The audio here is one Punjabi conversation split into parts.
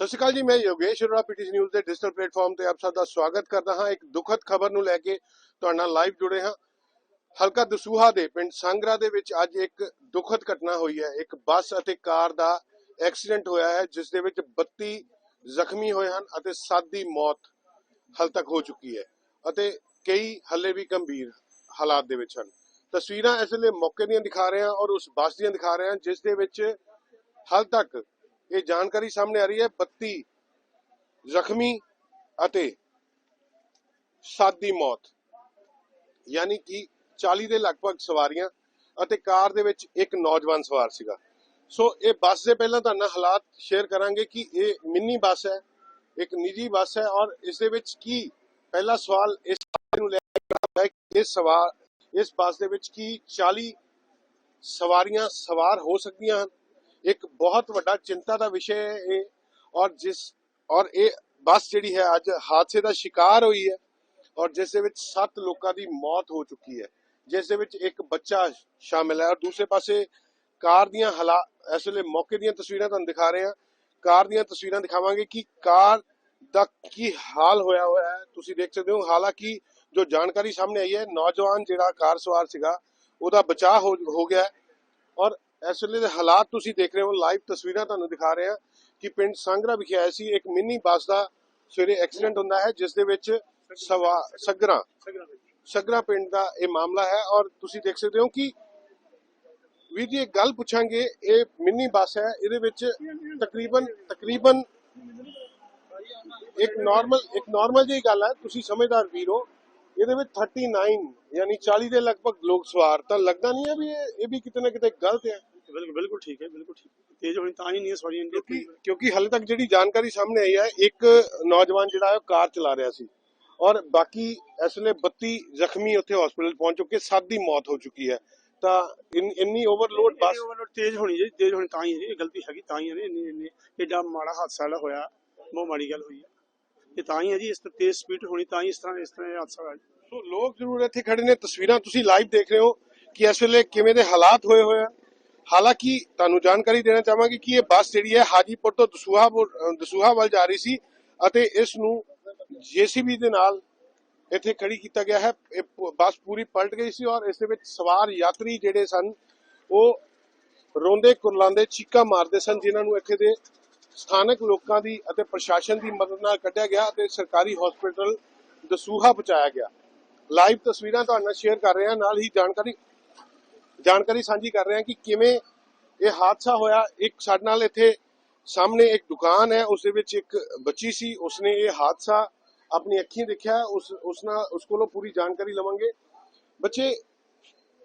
ਸਤਿ ਸ਼੍ਰੀ ਅਕਾਲ ਜੀ, ਮੈਂ ਯੋਗੇਸ਼ ਅਰੋੜਾ, ਪੀਟੀਸੀ ਨਿਊਜ਼ ਦੇ ਡਿਜੀਟਲ ਪਲੇਟਫਾਰਮ ਤੇ ਆਪ ਸਭ ਦਾ ਸਵਾਗਤ ਕਰਦਾ ਹਾਂ। ਇੱਕ ਦੁਖਦ ਖਬਰ ਨੂੰ ਲੈ ਕੇ ਤੁਹਾਡੇ ਨਾਲ ਲਾਈਵ ਜੁੜੇ ਹਾਂ। ਹਲਕਾ ਦਸੂਹਾ ਦੇ ਪਿੰਡ ਸੰਗਰਾ ਦੇ ਵਿੱਚ ਅੱਜ ਇੱਕ ਦੁਖਦ ਘਟਨਾ ਹੋਈ ਹੈ। ਇੱਕ ਬੱਸ ਅਤੇ ਕਾਰ ਦਾ ਐਕਸੀਡੈਂਟ ਹੋਇਆ ਹੈ, ਜਿਸ ਦੇ ਵਿੱਚ 32 ਜ਼ਖਮੀ ਹੋਏ ਹਨ ਅਤੇ 7 ਦੀ ਮੌਤ ਹਾਲ ਤੱਕ ਹੋ ਚੁੱਕੀ ਹੈ ਅਤੇ ਕਈ ਹੱਲੇ ਵੀ ਗੰਭੀਰ ਹਾਲਾਤ ਦੇ ਵਿੱਚ ਹਨ। ਤਸਵੀਰਾਂ ਇਸ ਵੇਲੇ ਮੌਕੇ ਦੀਆਂ ਦਿਖਾ ਰਹੇ ਹਾਂ ਔਰ ਉਸ ਬੱਸ ਦੀਆਂ ਦਿਖਾ ਰਹੇ ਹਾਂ ਜਿਸ ਦੇ ਵਿੱਚ ਹਾਲ ਤੱਕ ਇਹ ਜਾਣਕਾਰੀ ਸਾਹਮਣੇ ਆ ਰਹੀ ਹੈ 32 ਜ਼ਖਮੀ ਅਤੇ 7 ਦੀ ਮੌਤ। ਯਾਨੀ ਕਿ 40 ਦੇ ਲਗਭਗ ਸਵਾਰੀਆਂ ਅਤੇ ਕਾਰ ਦੇ ਵਿੱਚ ਇੱਕ ਨੌਜਵਾਨ ਸਵਾਰ ਸੀਗਾ। ਸੋ ਇਹ ਬੱਸ ਦੇ ਪਹਿਲਾਂ ਤੁਹਾਨੂੰ ਹਾਲਾਤ ਸ਼ੇਅਰ ਕਰਾਂਗੇ ਕਿ ਇਹ ਮਿੰਨੀ ਬੱਸ ਹੈ, ਇੱਕ ਨਿੱਜੀ ਬੱਸ ਹੈ ਔਰ ਇਸ ਦੇ ਵਿੱਚ ਕੀ ਪਹਿਲਾ ਸਵਾਲ ਇਸ ਨੂੰ ਲੈ ਕੇ ਹੈ ਕਿ ਇਸ ਸਵਾਰ ਇਸ ਬੱਸ ਦੇ ਵਿੱਚ ਕੀ 40 ਸਵਾਰੀਆਂ ਸਵਾਰ ਹੋ ਸਕਦੀਆਂ ਹਨ? ਇੱਕ ਬਹੁਤ ਵੱਡਾ ਚਿੰਤਾ ਦਾ ਵਿਸ਼ੇ ਹੈ ਇਹ। ਔਰ ਜਿਸ, ਔਰ ਇਹ ਬੱਸ ਜਿਹੜੀ ਹੈ ਅੱਜ ਹਾਦਸੇ ਦਾ ਸ਼ਿਕਾਰ ਹੋਈ ਹੈ ਔਰ ਜਿਸ ਦੇ ਵਿੱਚ 7 ਲੋਕਾਂ ਦੀ ਮੌਤ ਹੋ ਚੁੱਕੀ ਹੈ। ਜਿਸ ਦੇ ਵਿੱਚ ਇੱਕ ਬੱਚਾ ਸ਼ਾਮਿਲ ਹੈ ਔਰ ਦੂਸਰੇ ਪਾਸੇ ਕਾਰ ਦੀਆਂ ਹਾਲਾ, ਇਸ ਵੇਲੇ ਮੌਕੇ ਦੀਆਂ ਤਸਵੀਰਾਂ ਤੁਹਾਨੂੰ ਦਿਖਾ ਰਹੇ ਹਾਂ। ਕਾਰ ਦੀਆਂ ਤਸਵੀਰਾਂ ਦਿਖਾਵਾਂਗੇ ਕਿ ਕਾਰ ਦਾ ਕੀ ਹਾਲ ਹੋਇਆ ਹੋਇਆ ਹੈ। ਤੁਸੀਂ ਦੇਖ ਸਕਦੇ ਹੋ ਹਾਲਾਂਕਿ ਜੋ ਜਾਣਕਾਰੀ ਸਾਹਮਣੇ ਆਈ ਹੈ, ਨੌਜਵਾਨ ਜਿਹੜਾ ਕਾਰ ਸਵਾਰ ਸੀਗਾ, ਉਹਦਾ ਬਚਾਅ ਹੋ ਹੋ ਗਿਆ ਔਰ ਇਸ ਵੇਲੇ ਦੇ ਹਾਲਾਤ ਤੁਸੀਂ ਦੇਖ ਰਹੇ ਹੋ ਲਾਈਵ ਤਸਵੀਰਾਂ ਤੁਹਾਨੂੰ ਦਿਖਾ ਰਹੇ ਹਾਂ ਕਿ ਪਿੰਡ ਸੰਗਰਾ ਵਿਖੇ ਆਇਆ ਸੀ, ਇੱਕ ਮਿੰਨੀ ਬੱਸ ਦਾ ਸਵੇਰੇ ਐਕਸੀਡੈਂਟ ਹੁੰਦਾ ਹੈ, ਜਿਸ ਦੇ ਵਿੱਚ ਸਵਾ ਸਗਰਾ ਸਗਰਾ ਪਿੰਡ ਦਾ ਇਹ ਮਾਮਲਾ ਹੈ ਔਰ ਤੁਸੀਂ ਦੇਖ ਸਕਦੇ ਹੋ ਕਿ ਵੀਰ ਜੀ, ਇੱਕ ਗੱਲ ਪੁੱਛਾਂਗੇ, ਇਹ ਮਿੰਨੀ ਬੱਸ ਹੈ, ਇਹਦੇ ਵਿੱਚ ਤਕਰੀਬਨ ਤਕਰੀਬਨ ਇੱਕ ਨਾਰਮਲ ਇੱਕ ਨਾਰਮਲ ਜਿਹੀ ਗੱਲ ਹੈ, ਤੁਸੀਂ ਸਮਝਦਾਰ ਵੀਰ ਹੋ, ਇਹਦੇ ਵਿੱਚ 39 ਯਾਨੀ 40 ਦੇ ਲਗਭਗ ਲੋਕ ਸਵਾਰ, ਤਾਂ ਲੱਗਦਾ ਨਹੀਂ ਹੈ ਵੀ ਇਹ ਇਹ ਵੀ ਕਿਤੇ ਨਾ ਕਿਤੇ ਗਲਤ ਹੈ। ਬਿਲਕੁਲ ਬਿਲਕੁਲ ਠੀਕ ਹੈ ਬਿਲਕੁਲ ਠੀਕ ਹੈ। ਤੇਜ਼ ਹੋਣੀ ਤਾਂ ਹੀ ਨਹੀਂ ਹੈ ਸਵਾਰੀਆਂ ਇੰਨੀਆਂ ਕਿਉਂਕਿ ਕਿਉਂਕਿ ਹਾਲੇ ਤੱਕ ਜਿਹੜੀ ਜਾਣਕਾਰੀ ਸਾਹਮਣੇ ਆਈ ਹੈ ਇੱਕ ਨੌਜਵਾਨ ਜਿਹੜਾ ਹੈ ਉਹ ਕਾਰ ਚਲਾ ਰਿਹਾ ਸੀ ਔਰ ਬਾਕੀ ਇਸ ਵੇਲੇ 32 ਜ਼ਖਮੀ ਉੱਥੇ ਹਸਪੀਟਲ ਪਹੁੰਚ ਚੁੱਕੇ ਸੱਤ ਦੀ ਮੌਤ ਹੋ ਚੁੱਕੀ ਹੈ ਤਾਂ ਇਨ- ਇੰਨੀ ਓਵਰਲੋਡ ਬੱਸ ਓਵਰਲੋਡ ਤੇਜ਼ ਹੋਣੀ ਜੀ ਤੇਜ਼ ਹੋਣੀ ਤਾਂ ਹੀ ਹੈ ਜੀ ਇਹ ਗਲਤੀ ਹੈਗੀ ਤਾਂ ਹੀ ਹੈ ਜੀ ਇੰਨੀ ਇੰਨੀ ਏਡਾ ਮਾੜਾ ਹਾਦਸਾ ਜਿਹੜਾ ਹੋਇਆ ਬਹੁਤ ਮਾੜੀ ਗੱਲ ਹੋਈ ਹੈ ਇਹ ਤਾਂ ਹੀ ਹੈ ਜੀ ਇਸ ਤੋਂ ਤੇਜ਼ ਸਪੀਡ ਹੋਣੀ ਤਾਂ ਹੀ ਇਸ ਤਰ੍ਹਾਂ ਇਸ ਤਰ੍ਹਾਂ ਇਹ ਹਾਦਸਾ ਹੋਇਆ ਜੀ। ਸੋ ਲੋਕ ਜ਼ਰੂਰ ਇੱਥੇ ਖੜੇ ਨੇ ਤਸਵੀਰਾਂ ਤੁਸੀਂ ਲਾਈਵ ਦੇਖ ਰਹੇ ਹੋ ਕਿ ਇਸ ਵੇਲੇ ਕਿਵੇਂ ਦੇ ਹਾਲਾਤ ਹੋਏ ਹੋਏ ਆ ਹਾਲਾਂਕਿ ਤੁਹਾਨੂੰ ਜਾਣਕਾਰੀ ਦੇਣਾ ਚਾਹਾਂਗੇ ਕਿ ਇਹ ਬੱਸ ਜਿਹੜੀ ਹੈ ਹਾਜੀਪੁਰ ਤੋਂ ਦਸੂਹਾ ਦਸੂਹਾ ਵੱਲ ਜਾ ਰਹੀ ਸੀ ਅਤੇ ਇਸ ਨੂੰ ਜੀਸੀਬੀ ਦੇ ਨਾਲ ਇੱਥੇ ਖੜੀ ਕੀਤਾ ਗਿਆ ਹੈ। ਇਹ ਬੱਸ ਪੂਰੀ ਪਲਟ ਗਈ ਸੀ ਔਰ ਇਸ ਦੇ ਵਿੱਚ ਸਵਾਰ ਯਾਤਰੀ ਜਿਹੜੇ ਸਨ, ਉਹ ਰੋਂਦੇ ਕੁਰਲਾਉਂਦੇ ਚੀਕਾਂ ਮਾਰਦੇ ਸਨ, ਜਿਨ੍ਹਾਂ ਨੂੰ ਇੱਥੇ ਦੇ ਸਥਾਨਕ ਲੋਕਾਂ ਦੀ ਅਤੇ ਪ੍ਰਸ਼ਾਸਨ ਦੀ ਮਦਦ ਨਾਲ ਕੱਢਿਆ ਗਿਆ ਅਤੇ ਸਰਕਾਰੀ ਹਸਪੀਟਲ ਦਸੂਹਾ ਪਹੁੰਚਾਇਆ ਗਿਆ। ਲਾਈਵ ਤਸਵੀਰਾਂ ਤੁਹਾਡੇ ਨਾਲ ਸ਼ੇਅਰ ਕਰ ਰਹੇ ਹਾਂ। ਨਾਲ ਹੀ ਜਾਣਕਾਰੀ ਜਾਣਕਾਰੀ ਸਾਂਝੀ ਕਰ ਰਹੇ ਹਾਂ ਕਿ ਕਿਵੇਂ ਇਹ ਹਾਦਸਾ ਹੋਇਆ। ਇੱਕ ਸਾਡੇ ਨਾਲ ਇੱਥੇ ਸਾਹਮਣੇ ਇੱਕ ਦੁਕਾਨ ਹੈ, ਉਸ ਦੇ ਵਿੱਚ ਇੱਕ ਬੱਚੀ ਸੀ, ਉਸਨੇ ਇਹ ਹਾਦਸਾ ਆਪਣੀ ਅੱਖੀਂ ਦੇਖਿਆ। ਉਸ ਉਸ ਨਾਲ, ਉਸ ਕੋਲੋਂ ਪੂਰੀ ਜਾਣਕਾਰੀ ਲਵਾਂਗੇ। ਬੱਚੇ,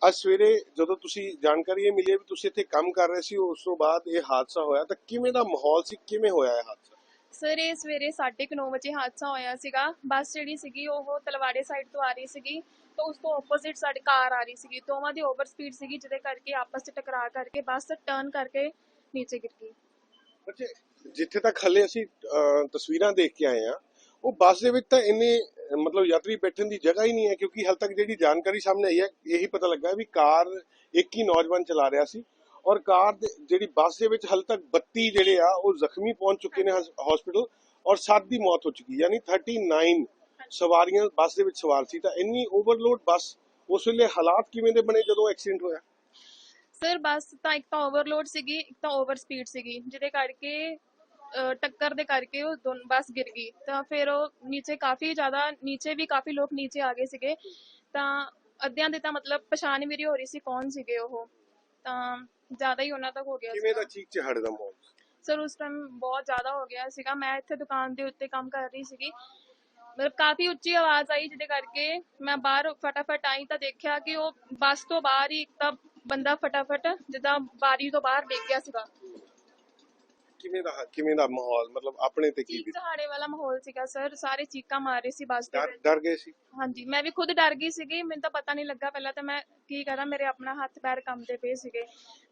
ਅੱਜ ਸਵੇਰੇ ਜਦੋਂ ਤੁਸੀਂ ਜਾਣਕਾਰੀ ਇਹ ਮਿਲੀ ਹੈ ਵੀ ਤੁਸੀਂ ਇੱਥੇ ਕੰਮ ਕਰ ਰਹੇ ਸੀ, ਉਸ ਤੋਂ ਬਾਅਦ ਇਹ ਹਾਦਸਾ ਹੋਇਆ, ਤਾਂ ਕਿਵੇਂ ਦਾ ਮਾਹੌਲ ਸੀ? ਕਿਵੇਂ ਹੋਇਆ ਇਹ ਹਾਦਸਾ? ਸਰ, ਇਹ ਸਵੇਰੇ 9:30 ਵਜੇ ਹਾਦਸਾ ਹੋਇਆ ਸੀਗਾ। ਬੱਸ ਜਿਹੜੀ ਸੀਗੀ, ਉਹ ਤਲਵਾੜੇ ਸਾਈਡ ਤੋਂ ਆ ਰਹੀ ਸੀਗੀ। ਤਾਂ ਉਸ ਤੋਂ ਆਪੋਜ਼ਿਟ ਸਾਡੀ ਕਾਰ ਆ ਰਹੀ ਸੀਗੀ ਦੋਵਾਂ ਦੀ ਓਵਰ ਸਪੀਡ ਸੀਗੀ ਜਿਹਦੇ ਕਰਕੇ ਆਪਸ ਵਿੱਚ ਟਕਰਾ ਕਰਕੇ ਬੱਸ ਟਰਨ ਕਰਕੇ ਨੀਚੇ ਗਿਰ ਗਈ। ਬੱਚੇ ਜਿੱਥੇ ਤੱਕ ਹਲੇ ਅਸੀਂ ਅਹ, ਤਸਵੀਰਾਂ ਦੇਖ ਕੇ ਆਏ ਆ ਉਹ ਬੱਸ ਦੇ ਵਿੱਚ ਤਾਂ ਇੰਨੇ ਅਹ, ਮਤਲਬ ਯਾਤਰੀ ਬੈਠਣ ਦੀ ਜਗ੍ਹਾ ਹੀ ਨਹੀਂ ਹੈ ਕਿਉਂਕਿ ਹਾਲੇ ਤੱਕ ਜਿਹੜੀ ਜਾਣਕਾਰੀ ਸਾਹਮਣੇ ਆਈ ਹੈ ਇਹੀ ਪਤਾ ਲੱਗਾ ਵੀ ਕਾਰ ਇੱਕ ਹੀ ਨੌਜਵਾਨ ਚਲਾ ਰਿਹਾ ਸੀ ਔਰ ਕਾਰ ਦੇ ਜਿਹੜੀ ਬੱਸ ਦੇ ਵਿੱਚ ਹਾਲੇ ਤੱਕ 32 ਜਿਹੜੇ ਆ ਉਹ ਜ਼ਖਮੀ ਪਹੁੰਚ ਚੁੱਕੇ ਨੇ ਹਸਪੀਟਲ ਔਰ 7 ਦੀ ਮੌਤ ਹੋ ਚੁੱਕੀ ਯਾਨੀ 39 ਸਵਾਰੀਆਂ ਬੱਸ ਦੇ ਵਿੱਚ ਸਵਾਰ ਸੀ ਤਾਂ ਇੰਨੀ ਓਵਰਲੋਡ ਬੱਸ ਉਸ ਵੇਲੇ ਹਾਲਾਤ ਕਿਵੇਂ ਦੇ ਬਣੇ ਜਦੋਂ ਐਕਸੀਡੈਂਟ ਹੋਇਆ? ਸਰ ਬੱਸ ਤਾਂ ਇੱਕ ਤਾਂ ਓਵਰਲੋਡ ਸੀਗੀ ਇੱਕ ਤਾਂ ਓਵਰ ਸਪੀਡ ਸੀਗੀ ਜਿਹਦੇ ਕਰਕੇ ਟੱਕਰ ਦੇ ਕਰਕੇ ਉਹ ਦੋਨ ਬੱਸ ਗਿਰ ਗਈ। ਤਾਂ ਫਿਰ ਉਹ ਨੀਚੇ ਕਾਫੀ ਜ਼ਿਆਦਾ ਨੀਚੇ ਵੀ ਕਾਫੀ ਲੋਕ ਨੀਚੇ ਆ ਗਏ ਸੀਗੇ। ਤਾਂ ਅੱਧਿਆਂ ਦੇ ਤਾਂ ਮਤਲਬ ਪਛਾਣ ਮੇਰੀ ਹੋ ਰਹੀ ਸੀ ਕੌਣ ਸੀਗੇ ਉਹ। ਤਾਂ ਜ਼ਿਆਦਾ ਹੀ ਉਹਨਾਂ ਤੱਕ ਹੋ ਗਿਆ ਕਿਵੇਂ ਦਾ। ਚੀਕ ਚਿਹਾੜੇ ਦਾ ਸੀ? ਸਰ ਉਸ ਟਾਈਮ ਬਹੁਤ ਜ਼ਿਆਦਾ ਹੋ ਗਿਆ ਸੀਗਾ। ਮੈਂ ਇੱਥੇ ਦੁਕਾਨ ਦੇ ਉੱਤੇ ਕੰਮ ਕਰ ਰਹੀ ਸੀਗੀ। ਮਤਲਬ ਕਾਫੀ ਉੱਚੀ ਆਵਾਜ਼ ਆਈ ਜਿਹਦੇ ਕਰਕੇ ਮੈਂ ਬਾਹਰ ਫਟਾਫਟ ਆਈ ਤਾਂ ਦੇਖਿਆ ਕਿ ਉਹ ਬੱਸ ਤੋਂ ਬਾਹਰ ਹੀ ਇੱਕ ਤਾਂ ਬੰਦਾ ਫਟਾਫਟ ਜਿੱਦਾਂ ਬਾਰੀ ਤੋਂ ਬਾਹਰ ਡਿੱਗ ਗਿਆ ਸੀਗਾ। ਕਿਵੇਂ ਦਾ ਕਿਵੇਂ ਦਾ ਮਾਹੌਲ ਮਤਲਬ ਆਪਣੇ ਤੇ ਕੀ ਚੀਕ? ਚਹਾੜੇ ਵਾਲਾ ਮਾਹੌਲ ਸੀਗਾ ਸਰ। ਸਾਰੇ ਚੀਕਾਂ ਮਾਰ ਰਹੇ ਸੀ ਬੱਸ ਦੇ ਡਰ ਵਿੱਚ। ਡਰ ਗਏ ਸੀ? ਹਾਂਜੀ ਮੈਂ ਵੀ ਖੁਦ ਡਰ ਗਈ ਸੀਗੀ। ਮੈਨੂੰ ਤਾਂ ਪਤਾ ਨਹੀਂ ਲੱਗਾ ਪਹਿਲਾਂ ਤਾਂ ਮੈਂ ਕੀ ਕਰਾਂ ਮੇਰੇ ਆਪਣਾ ਹੱਥ ਪੈਰ ਕੰਬਦੇ ਪਏ ਸੀਗੇ।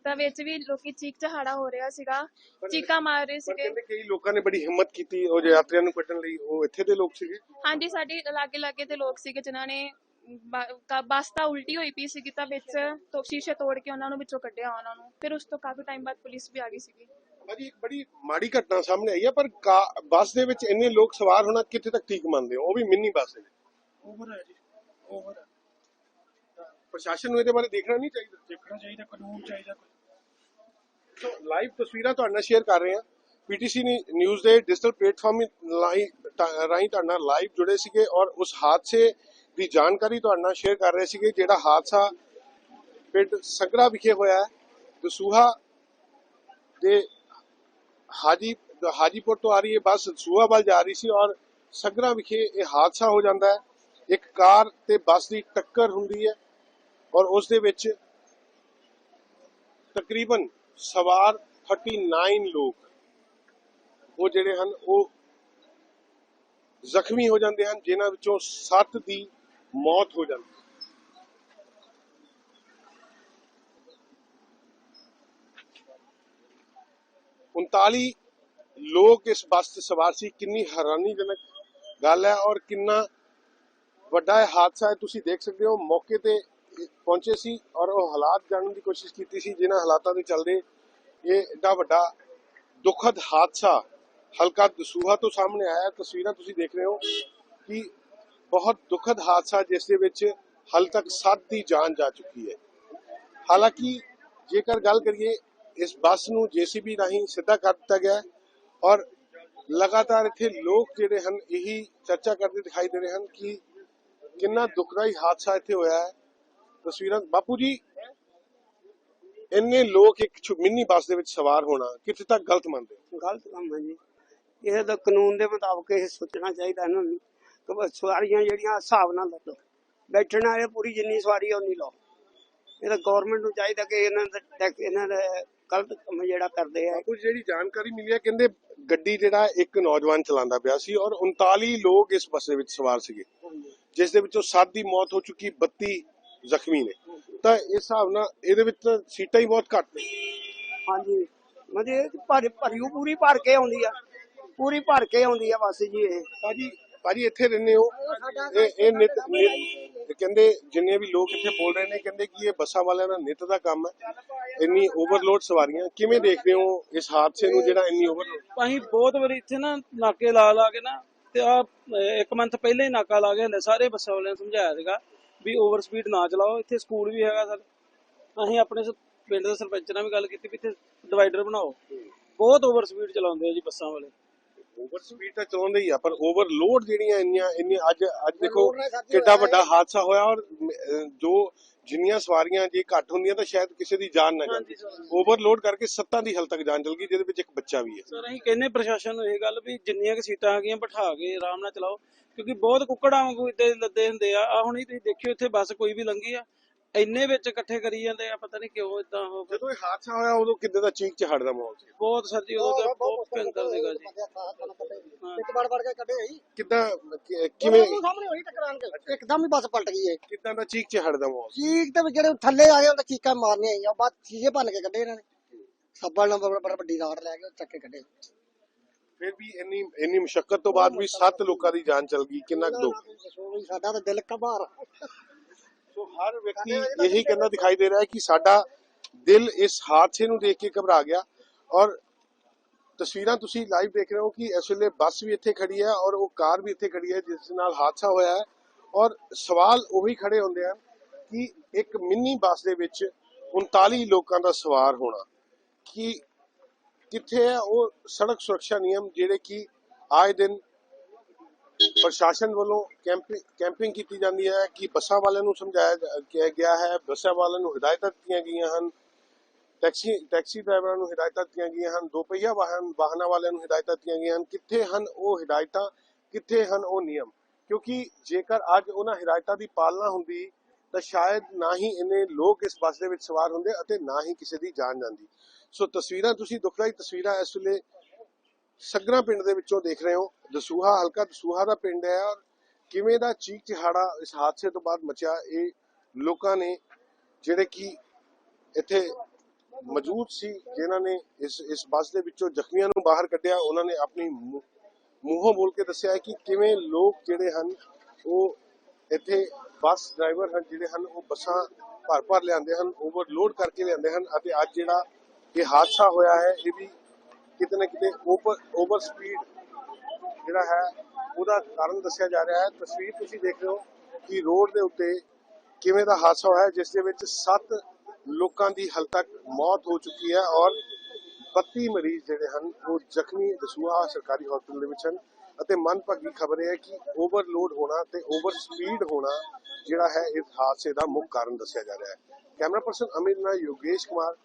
ਤਾਂ ਵਿੱਚ ਵੀ ਲੋਕੀ ਚੀਕ ਚਹਾੜਾ ਹੋ ਰਿਹਾ ਸੀਗਾ। ਚੀਕਾਂ ਮਾਰ ਰਹੇ ਪਰ ਸੀਗੇ। ਕਹਿੰਦੇ ਕਈ ਲੋਕਾਂ ਨੇ ਬੜੀ ਹਿੰਮਤ ਕੀਤੀ ਉਹ ਜੋ ਯਾਤਰੀਆਂ ਨੂੰ ਕੱਢਣ ਲਈ ਉਹ ਇੱਥੇ ਦੇ ਲੋਕ ਸੀਗੇ? ਹਾਂਜੀ ਸਾਡੇ ਲਾਗੇ ਲਾਗੇ ਦੇ ਲੋਕ ਸੀਗੇ ਜਿਨ੍ਹਾਂ ਨੇ ਬ- ਕ- ਬੱਸ ਤਾਂ ਉਲਟੀ ਹੋਈ ਪਈ ਸੀਗੀ ਤਾਂ ਵਿੱਚ ਤੋਂ ਸ਼ੀਸ਼ੇ ਤੋੜ ਕੇ ਉਹਨਾਂ ਨੂੰ ਵਿੱਚੋਂ ਕੱਢਿਆ ਉਹਨਾਂ ਨੂੰ। ਫਿਰ ਉਸ ਤੋਂ ਕਾਫੀ ਟਾਈਮ ਬਾਅਦ ਪੁਲਿਸ ਵੀ ਆ ਗਈ ਸੀਗੀ। ਭਾਜੀ ਇੱਕ ਬੜੀ ਮਾੜੀ ਘਟਨਾ ਸਾਹਮਣੇ ਆਈ ਹੈ ਪਰ ਕਾ- ਬੱਸ ਦੇ ਵਿੱਚ ਇੰਨੇ ਲੋਕ ਸਵਾਰ ਹੋਣਾ ਕਿੱਥੇ ਤੱਕ ਠੀਕ ਮੰਨਦੇ ਹੋ? ਉਹ ਵੀ ਮਿੰਨੀ ਬੱਸ ਹੈ ਓਵਰ ਹੈ ਜੀ ਓਵਰ ਹੈ। ਪ੍ਰਸ਼ਾਸਨ ਨੂੰ ਇਹਦੇ ਬਾਰੇ ਦੇਖਣਾ ਨਹੀਂ ਚਾਹੀਦਾ? ਦੇਖਣਾ ਚਾਹੀਦਾ ਕਾਨੂੰਨ ਚਾਹੀਦਾ। ਕੋਈ ਸੋ ਲਾਈਵ ਤਸਵੀਰਾਂ ਤੁਹਾਡੇ ਨਾਲ ਸ਼ੇਅਰ ਕਰ ਰਹੇ ਹਾਂ। ਪੀਟੀਸੀ ਨਿਊਜ਼ ਦੇ ਡਿਜੀਟਲ ਪਲੇਟਫਾਰਮ ਰਾਹੀਂ ਤਾਂ- ਰਾਹੀਂ ਤੁਹਾਡੇ ਨਾਲ ਲਾਈਵ ਜੁੜੇ ਸੀਗੇ ਔਰ ਉਸ ਹਾਦਸੇ ਦੀ ਜਾਣਕਾਰੀ ਤੁਹਾਡੇ ਨਾਲ ਸ਼ੇਅਰ ਕਰ ਰਹੇ ਸੀਗੇ ਜਿਹੜਾ ਹਾਦਸਾ ਪਿੰਡ ਸੰਗਰਾ ਵਿਖੇ ਹੋਇਆ ਹੈ। ਦਸੂਹਾ ਦੇ ਹਾਜੀ ਹਾਜੀਪੁਰ ਤੋਂ ਆ ਰਹੀ ਹੈ ਬੱਸ ਦਸੂਹਾ ਵੱਲ ਜਾ ਰਹੀ ਸੀ ਔਰ ਸੰਗਰਾ ਵਿਖੇ ਇਹ ਹਾਦਸਾ ਹੋ ਜਾਂਦਾ ਹੈ। ਇੱਕ ਕਾਰ ਤੇ ਬੱਸ ਦੀ ਟੱਕਰ ਹੁੰਦੀ ਹੈ ਔਰ ਉਸ ਦੇ ਵਿੱਚ ਤਕਰੀਬਨ ਸਵਾਰ 39 ਲੋਕ ਉਹ ਜਿਹੜੇ ਹਨ, ਉਹ ਜ਼ਖਮੀ ਹੋ ਜਾਂਦੇ ਹਨ, ਜਿਨ੍ਹਾਂ ਵਿੱਚੋਂ 7 ਦੀ ਮੌਤ ਹੋ ਜਾਂਦੀ ਹੈ। ਉਨਤਾਲੀ ਲੋਕ ਇਸ ਬੱਸ ਚ ਸਵਾਰ ਸੀ। ਕਿੰਨੀ ਹੈਰਾਨੀਜਨਕ ਗੱਲ ਹੈ ਔਰ ਕਿੰਨਾ ਵੱਡਾ ਇਹ ਹਾਦਸਾ ਹੈ। ਤੁਸੀਂ ਦੇਖ ਸਕਦੇ ਹੋ, ਮੌਕੇ ਤੇ ਪਹੁੰਚੇ ਸੀ ਔਰ ਉਹ ਹਾਲਾਤ ਜਾਣਨ ਦੀ ਕੋਸ਼ਿਸ਼ ਕੀਤੀ ਸੀ। ਜਿਨ੍ਹਾਂ ਹਾਲਾਤਾਂ ਦੇ ਚੱਲਦੇ ਇਹ ਏਡਾ ਵੱਡਾ ਦੁਖਦ ਹਾਦਸਾ ਹਲਕਾ ਦਸੂਹਾ ਤੋਂ ਸਾਹਮਣੇ ਆਇਆ ਤਸਵੀਰਾਂ ਤੁਸੀਂ ਦੇਖ ਰਹੇ ਹੋ ਕਿ ਬਹੁਤ ਦੁਖਦ ਹਾਦਸਾ ਜਿਸ ਦੇ ਵਿੱਚ ਹਾਲ ਤੱਕ 7 ਦੀ ਜਾਨ ਜਾ ਚੁੱਕੀ ਹੈ। ਹਾਲਾਂਕਿ ਜੇਕਰ ਗੱਲ ਕਰੀਏ ਇਸ ਬੱਸ ਨੂੰ ਜੀਸੀਬੀ ਰਾਹੀਂ ਸਿੱਧਾ ਕਰ ਦਿੱਤਾ ਗਿਆ ਔਰ ਲਗਾਤਾਰ ਇੱਥੇ ਲੋਕ ਜਿਹੜੇ ਹਨ, ਇਹੀ ਚਰਚਾ ਕਰਦੇ ਦਿਖਾਈ ਦੇ ਰਹੇ ਹਨ ਕਿ ਕਿੰਨਾ ਦੁਖਦਾਈ ਹਾਦਸਾ ਇੱਥੇ ਹੋਇਆ ਹੈ। ਤਸਵੀਰਾਂ ਬਾਪੂ ਜੀ, ਇੰਨੇ ਲੋਕ ਇੱਕ ਮਿੰਨੀ ਬੱਸ ਦੇ ਵਿੱਚ ਸਵਾਰ ਹੋਣਾ, ਕਿੱਥੇ ਤੱਕ ਗਲਤ ਮੰਨਦੇ ਗਲਤ ਕੰਮ ਹੈ ਜੀ। ਇਹ ਤਾਂ ਕਾਨੂੰਨ ਦੇ ਮੁਤਾਬਕ ਇਹ ਸੋਚਣਾ ਚਾਹੀਦਾ ਇਹਨਾਂ ਨੂੰ ਕਿ ਬਸ ਸਵਾਰੀਆਂ ਜਿਹੜੀਆਂ, ਹਿਸਾਬ ਨਾਲ ਲੱਦੋ। ਬੈਠਣ ਵਾਲੇ ਪੂਰੀ ਜਿੰਨੀ ਸਵਾਰੀ ਉਨੀ ਲਓ। ਇਹ ਤਾਂ ਗਵਰਨਮੈਂਟ ਨੂੰ ਚਾਹੀਦਾ ਕਿ ਇਹਨਾਂ ਦਾ ਇਹਨਾਂ ਦਾ ਗਲਤ ਕੰਮ ਜਿਹੜਾ ਕਰਦੇ ਆ। ਜੀ, ਜਿਹੜੀ ਜਾਣਕਾਰੀ ਮਿਲੀ ਹੈ ਕਹਿੰਦੇ ਗੱਡੀ ਜਿਹੜਾ ਇੱਕ ਨੌਜਵਾਨ ਚਲਾਉਂਦਾ ਪਿਆ ਸੀ ਔਰ 39 ਲੋਕ ਇਸ ਬੱਸ ਦੇ ਵਿੱਚ ਸਵਾਰ ਸੀਗੇ। ਜਿਸ ਦੇ ਵਿੱਚੋਂ 7 ਦੀ ਮੌਤ ਹੋ ਚੁੱਕੀ 32 ਜ਼ਖਮੀ ਨੇ। ਤਾਂ ਇਸ ਹਿਸਾਬ ਨਾਲ ਇਹਦੇ ਵਿੱਚ ਤਾਂ ਸੀਟਾਂ ਹੀ ਬਹੁਤ ਘੱਟ ਨੇ। ਹਾਂਜੀ। ਮਤਲਬ ਇਹ ਭਰ ਪੂਰੀ ਭਰ ਕੇ ਆਉਂਦੀ ਆ। ਪੂਰੀ ਭਰ ਕੇ ਆਉਂਦੀ ਆ ਬੱਸ ਜੀ ਇਹ। ਭਾਜੀ ਭਾਜੀ, ਇੱਥੇ ਰਹਿੰਦੇ ਹੋ? ਇਹ ਇਹ ਨਿਤ ਨਿਤ- ਕਹਿੰਦੇ ਜਿੰਨੇ ਵੀ ਲੋਕ ਇੱਥੇ ਬੋਲ ਰਹੇ ਨੇ, ਕਹਿੰਦੇ ਕਿ ਇਹ ਬੱਸਾਂ ਵਾਲਿਆਂ ਦਾ ਨਿਤ ਦਾ ਕੰਮ ਹੈ। ਇੰਨੀ ਓਵਰਲੋਡ ਸਵਾਰੀਆਂ, ਕਿਵੇਂ ਦੇਖਦੇ ਹੋ ਇਸ ਹਾਦਸੇ ਨੂੰ ਜਿਹੜਾ ਇੰਨੀ ਓਵਰਲੋਡ ਅਸੀਂ ਬਹੁਤ ਵਾਰੀ ਇੱਥੇ ਨਾ ਨਾਕੇ ਲਾ ਲਾ ਕੇ ਨਾ ਤੇ ਆ ਇੱਕ ਮੰਥ ਪਹਿਲੇ ਹੀ ਨਾਕਾ ਲਾ ਕੇ ਹਲੇ ਸਾਰੇ ਬੱਸਾਂ ਵਾਲਿਆਂ ਨੂੰ ਸਮਝਾਇਆ ਸੀਗਾ ਵੀ ਓਵਰ ਸਪੀਡ ਨਾ ਚਲਾਓ। ਇੱਥੇ ਸਕੂਲ ਵੀ ਹੈਗਾ ਸਰ। ਅਸੀਂ ਆਪਣੇ ਸ- ਪਿੰਡ ਦੇ ਸਰਪੰਚ ਨਾਲ ਵੀ ਗੱਲ ਕੀਤੀ ਵੀ ਇੱਥੇ ਡਿਵਾਈਡਰ ਬਣਾਓ। ਬਹੁਤ ਓਵਰ ਸਪੀਡ ਚਲਾਉਂਦੇ ਆ ਜੀ ਬੱਸਾਂ ਵਾਲੇ। ਓਵਰ ਸਪੀਡ ਤਾਂ ਚਲਾਉਂਦੇ ਹੀ ਆ ਪਰ ਓਵਰਲੋਡ ਜਿਹੜੀਆਂ ਇੰਨੀਆਂ ਇੰਨੀਆਂ ਅੱਜ ਅੱਜ ਦੇਖੋ ਕਿੱਡਾ ਵੱਡਾ ਹਾਦਸਾ ਹੋਇਆ ਔਰ ਜੋ ਜਿੰਨੀਆਂ ਸਵਾਰੀਆਂ ਜੇ ਘੱਟ ਹੁੰਦੀਆਂ ਤਾਂ ਸ਼ਾਇਦ ਕਿਸੇ ਦੀ ਜਾਨ ਨਾ ਜਾਂਦੀ। ਓਵਰਲੋਡ ਕਰਕੇ ਸੱਤਾਂ ਦੀ ਹਲ ਤੱਕ ਜਾਨ ਚਲ ਗਈ ਜਿਹਦੇ ਵਿੱਚ ਇੱਕ ਬੱਚਾ ਵੀ ਹੈ। ਸਰ ਅਸੀਂ ਕਹਿੰਨੇ ਪ੍ਰਸ਼ਾਸਨ ਨੂੰ ਇਹ ਗੱਲ ਵੀ ਜਿੰਨੀਆਂ ਕਿ ਸੀਟਾਂ ਹੈਗੀਆਂ ਬਿਠਾ ਕੇ ਆਰਾਮ ਨਾਲ ਚਲਾਓ ਕਿਉਂਕਿ ਬਹੁਤ ਕੁੱਕੜਾਂ ਵਾਂਗੂ ਇੱਦਾਂ ਲੱਦੇ ਹੁੰਦੇ ਆ। ਆ ਹੁਣੀ ਤੁਸੀਂ ਦੇਖਿਓ ਇੱਥੇ ਬੱਸ ਕੋਈ ਵੀ ਲੰਘੀ ਆ ਇੰਨੇ ਵਿੱਚ ਇਕੱਠੇ ਕਰੀ ਜਾਂਦੇ ਆ ਪਤਾ ਨਹੀਂ ਕਿਉਂ ਇਦਾਂ ਹੋ ਜਦੋਂ ਇਹ ਹਾਦਸਾ ਹੋਇਆ ਉਦੋਂ ਕਿੱਦਾਂ ਦਾ ਚੀਕ ਚਹਾੜ ਦਾ ਮਾਹੌਲ ਸੀ? ਬਹੁਤ ਸਰ ਜੀ ਉਦੋਂ ਤਾਂ ਬਹੁਤ ਭਿਆਨਕ ਸੀਗਾ ਜੀ। ਇੱਕ ਵੜ ਵੜ ਕੇ ਕੱਢੇ ਸੀ। ਕਿੱਦਾਂ ਕਿ- ਕਿਵੇਂ? ਉਹਨੂੰ ਸਾਹਮਣੇ ਹੋਈ ਟਕਰਾਨ ਕੇ। ਇੱਕਦਮ ਹੀ ਬੱਸ ਪਲਟ ਗਈ ਏ ਕਿੱਦਾਂ ਦਾ ਚੀਕ ਚਹਾੜ ਦਾ ਮਾਹੌਲ ਸੀ? ਚੀਕ ਤੇ ਵੀ ਜਿਹੜੇ ਥੱਲੇ ਆ ਗਏ ਉਹ ਤਾਂ ਚੀਕਾਂ ਮਾਰਨੀਆਂ ਆਈਆਂ। ਬਾਅਦ ਚੀਜ਼ੇ ਭੰਨ ਕੇ ਕੱਢੇ ਇਹਨਾਂ ਨੇ। ਸੱਬਲ ਨੰਬਰ ਬੜਾ ਵੱਡੀ ਰਾੜ ਲੈ ਕੇ ਉਹ ਚੱਕ ਕੇ ਕੱਢੇ। ਫਿਰ ਵੀ ਇੰਨੀ ਇੰਨੀ ਮੁਸ਼ਕਲ ਤੋਂ ਬਾਅਦ ਵੀ 7 ਲੋਕਾਂ ਦੀ ਜਾਨ ਚਲ ਗਈ। ਕਿੰਨਾ ਕੁ ਦੁੱਖ? ਸਾਡਾ ਤਾਂ ਦਿਲ ਕਬਾਰ ਸੋ ਹਰ ਵਿਅਕਤੀ ਇਹੀ ਕਹਿੰਦਾ ਦਿਖਾਈ ਦੇ ਰਿਹਾ ਹੈ ਕਿ ਸਾਡਾ ਦਿਲ ਇਸ ਹਾਦਸੇ ਨੂੰ ਦੇਖ ਕੇ ਘਬਰਾ ਗਿਆ। ਔਰ ਤਸਵੀਰਾਂ ਤੁਸੀਂ ਲਾਈਵ ਦੇਖ ਰਹੇ ਹੋ ਕਿ ਇਸ ਵੇਲੇ ਬੱਸ ਵੀ ਇੱਥੇ ਖੜੀ ਹੈ ਔਰ ਉਹ ਕਾਰ ਵੀ ਇੱਥੇ ਖੜੀ ਹੈ ਜਿਸ ਨਾਲ ਹਾਦਸਾ ਹੋਇਆ ਹੈ। ਔਰ ਸਵਾਲ ਉਹੀ ਖੜੇ ਹੁੰਦੇ ਹਨ ਕਿ ਇੱਕ ਮਿੰਨੀ ਬੱਸ ਦੇ ਵਿੱਚ 39 ਲੋਕਾਂ ਦਾ ਸਵਾਰ ਹੋਣਾ ਕਿ ਕਿੱਥੇ ਹੈ? ਉਹ ਸੜਕ ਸੁਰੱਖਿਆ ਨਿਯਮ ਜਿਹੜੇ ਕਿ ਆਏ ਦਿਨ ਪ੍ਰਸ਼ਾਸਨ ਵੱਲੋਂ ਕੈਂਪਿੰਗ ਕੀਤੀ ਜਾਂਦੀ ਹੈ ਕਿ ਬੱਸਾਂ ਵਾਲਿਆਂ ਨੂੰ ਸਮਝਾਇਆ ਗਿਆ ਹੈ, ਬੱਸਾਂ ਵਾਲਿਆਂ ਨੂੰ ਹਦਾਇਤਾਂ ਦਿੱਤੀਆਂ ਗਈਆਂ ਹਨ, ਟੈਕਸੀ ਟੈਕਸੀ ਡਰਾਈਵਰਾਂ ਨੂੰ ਹਦਾਇਤਾਂ ਦਿੱਤੀਆਂ ਗਈਆਂ ਹਨ ਦੋ ਪਹੀਆ ਵਾਹਨ, ਵਾਹਨਾਂ ਵਾਲਿਆਂ ਨੂੰ ਹਦਾਇਤਾਂ ਦਿੱਤੀਆਂ ਗਈਆਂ ਹਨ, ਕਿੱਥੇ ਹਨ ਉਹ ਹਦਾਇਤਾਂ, ਕਿੱਥੇ ਹਨ ਉਹ ਨਿਯਮ? ਕਿਉਂਕਿ ਜੇਕਰ ਅੱਜ ਉਹਨਾਂ ਹਦਾਇਤਾਂ ਦੀ ਪਾਲਣਾ ਹੁੰਦੀ, ਤਾਂ ਸ਼ਾਇਦ ਨਾ ਹੀ ਇੰਨੇ ਲੋਕ ਇਸ ਬੱਸ ਦੇ ਵਿੱਚ ਸਵਾਰ ਹੁੰਦੇ ਅਤੇ ਨਾ ਹੀ ਕਿਸੇ ਦੀ ਜਾਨ ਜਾਂਦੀ। ਸੋ ਤਸਵੀਰਾਂ, ਤੁਸੀਂ ਦੁਖਦਾਈ ਤਸਵੀਰਾਂ ਇਸ ਵੇਲੇ ਸਗਰਾ ਪਿੰਡ ਦੇ ਵਿੱਚੋਂ ਦੇਖ ਰਹੇ ਹੋ, ਦਸੂਹਾ, ਹਲਕਾ ਦਸੂਹਾ ਦਾ ਪਿੰਡ ਹੈ ਔਰ ਕਿਵੇਂ ਦਾ ਚੀਕ ਚਿਹਾੜਾ ਇਸ ਹਾਦਸੇ ਤੋਂ ਬਾਅਦ ਮਚਿਆ, ਇਹ ਲੋਕਾਂ ਨੇ ਜਿਹੜੇ ਕਿ ਇੱਥੇ ਮੌਜੂਦ ਸੀ, ਜਿਨ੍ਹਾਂ ਨੇ ਇਸ ਇਸ ਬੱਸ ਦੇ ਵਿੱਚੋਂ ਜ਼ਖਮੀਆਂ ਨੂੰ ਬਾਹਰ ਕੱਢਿਆ, ਉਹਨਾਂ ਨੇ ਆਪਣੀ ਮੂੰਹ- ਮੂੰਹੋਂ ਬੋਲ ਕੇ ਦੱਸਿਆ ਕਿ ਕਿਵੇਂ ਲੋਕ ਜਿਹੜੇ ਹਨ, ਉਹ ਇੱਥੇ ਬੱਸ ਡਰਾਈਵਰ ਹਨ, ਜਿਹੜੇ ਹਨ, ਉਹ ਬੱਸਾਂ ਭਰ ਭਰ ਲਿਆਉਂਦੇ ਹਨ ਓਵਰਲੋਡ ਕਰਕੇ ਲਿਆਉਂਦੇ ਹਨ ਅਤੇ ਅੱਜ ਜਿਹੜਾ ਇਹ ਹਾਦਸਾ ਹੋਇਆ ਹੈ, ਇਹ ਵੀ ਕਿਤੇ ਨਾ ਕਿਤੇ ਓਵਰ ਸਪੀਡ ਜਿਹੜਾ ਹੈ, ਉਹਦਾ ਕਾਰਨ ਦੱਸਿਆ ਜਾ ਰਿਹਾ ਹੈ। ਤਸਵੀਰ ਤੁਸੀਂ ਦੇਖ ਰਹੇ ਹੋ ਕਿ ਰੋਡ ਦੇ ਉੱਤੇ ਕਿਵੇਂ ਦਾ ਹਾਦਸਾ ਹੋਇਆ ਜਿਸ ਦੇ ਵਿੱਚ 7 ਲੋਕਾਂ ਦੀ ਹਾਲ ਤੱਕ ਮੌਤ ਹੋ ਚੁੱਕੀ ਹੈ ਔਰ 32 ਮਰੀਜ਼ ਜਿਹੜੇ ਹਨ, ਉਹ ਜ਼ਖਮੀ ਦਸੂਹਾ ਸਰਕਾਰੀ ਹਸਪਤਾਲ ਦੇ ਵਿੱਚ ਹਨ ਅਤੇ ਮੰਦਭਾਗੀ ਖਬਰ ਇਹ ਹੈ ਕਿ ਓਵਰਲੋਡ ਹੋਣਾ ਤੇ ਓਵਰ ਸਪੀਡ ਹੋਣਾ ਜਿਹੜਾ ਹੈ, ਇਸ ਹਾਦਸੇ ਦਾ ਮੁੱਖ ਕਾਰਨ ਦੱਸਿਆ ਜਾ ਰਿਹਾ ਹੈ। ਕੈਮਰਾ ਪਰਸਨ ਅਮਿਤ ਨਾਲ ਯੋਗੇਸ਼ ਕੁਮਾਰ